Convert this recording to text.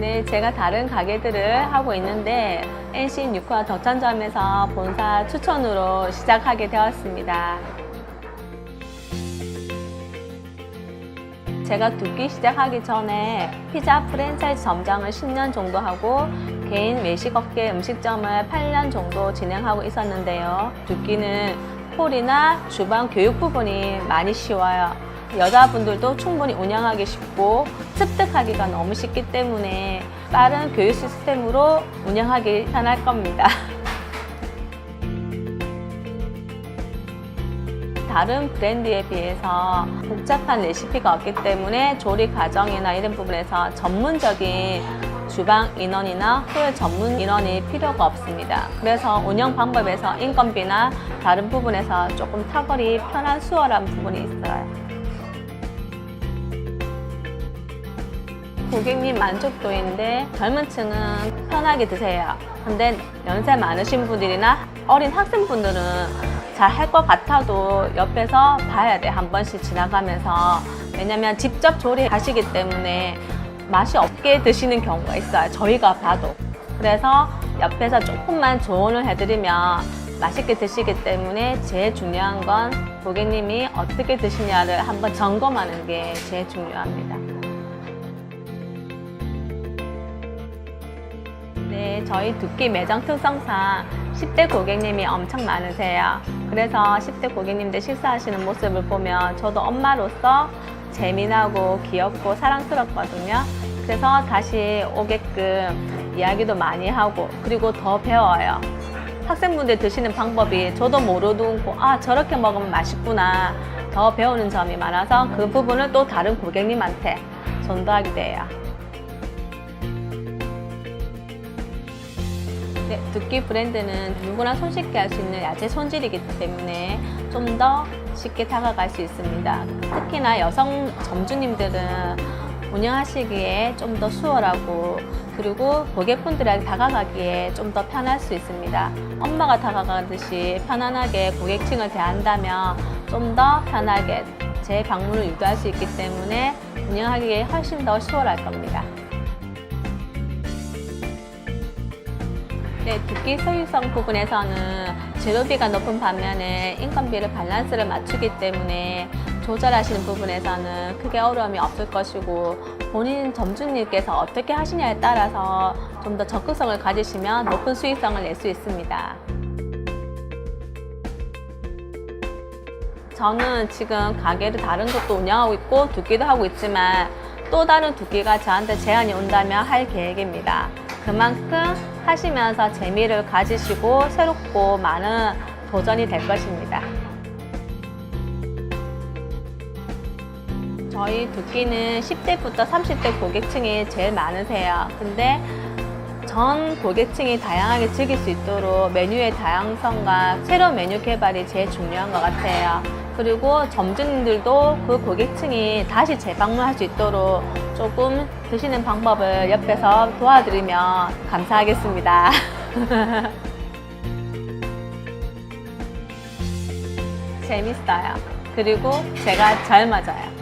네, 제가 다른 가게들을 하고 있는데 NC 뉴카 덕천점에서 본사 추천으로 시작하게 되었습니다. 제가 두끼 시작하기 전에 피자 프랜차이즈 점장을 10년 정도 하고 개인 외식업계 음식점을 8년 정도 진행하고 있었는데요. 두끼는 홀이나 주방 교육 부분이 많이 쉬워요. 여자분들도 충분히 운영하기 쉽고 습득하기가 너무 쉽기 때문에 빠른 교육 시스템으로 운영하기 편할 겁니다. 다른 브랜드에 비해서 복잡한 레시피가 없기 때문에 조리 과정이나 이런 부분에서 전문적인 주방 인원이나 홀 전문 인원이 필요가 없습니다. 그래서 운영 방법에서 인건비나 다른 부분에서 조금 탁월이 편한 수월한 부분이 있어요. 고객님 만족도인데 젊은 층은 편하게 드세요. 근데 연세 많으신 분들이나 어린 학생분들은 잘 할 것 같아도 옆에서 봐야 돼. 한 번씩 지나가면서. 왜냐면 직접 조리하시기 때문에 맛이 없게 드시는 경우가 있어요. 저희가 봐도. 그래서 옆에서 조금만 조언을 해드리면 맛있게 드시기 때문에 제일 중요한 건 고객님이 어떻게 드시냐를 한번 점검하는 게 제일 중요합니다. 네, 저희 두끼 매장 특성상 10대 고객님이 엄청 많으세요. 그래서 10대 고객님들 식사하시는 모습을 보면 저도 엄마로서 재미나고 귀엽고 사랑스럽거든요. 그래서 다시 오게끔 이야기도 많이 하고 그리고 더 배워요. 학생분들 드시는 방법이 저도 모르던 거, 아 저렇게 먹으면 맛있구나 더 배우는 점이 많아서 그 부분을 또 다른 고객님한테 전도하게 돼요. 두끼 브랜드는 누구나 손쉽게 할 수 있는 야채 손질이기 때문에 좀 더 쉽게 다가갈 수 있습니다. 특히나 여성 점주님들은 운영하시기에 좀 더 수월하고 그리고 고객분들에게 다가가기에 좀 더 편할 수 있습니다. 엄마가 다가가듯이 편안하게 고객층을 대한다면 좀 더 편하게 제 방문을 유도할 수 있기 때문에 운영하기에 훨씬 더 수월할 겁니다. 네, 두끼 소유성 부분에서는 재료비가 높은 반면에 인건비를 밸런스를 맞추기 때문에 조절하시는 부분에서는 크게 어려움이 없을 것이고 본인 점주님께서 어떻게 하시냐에 따라서 좀 더 적극성을 가지시면 높은 수익성을 낼 수 있습니다. 저는 지금 가게를 다른 곳도 운영하고 있고 두끼도 하고 있지만 또 다른 두끼가 저한테 제안이 온다면 할 계획입니다. 그만큼 하시면서 재미를 가지시고 새롭고 많은 도전이 될 것입니다. 저희 두끼는 10대부터 30대 고객층이 제일 많으세요. 근데 전 고객층이 다양하게 즐길 수 있도록 메뉴의 다양성과 새로운 메뉴 개발이 제일 중요한 것 같아요. 그리고 점주님들도 그 고객층이 다시 재방문할 수 있도록 조금 드시는 방법을 옆에서 도와드리면 감사하겠습니다. 재밌어요. 그리고 제가 잘 맞아요.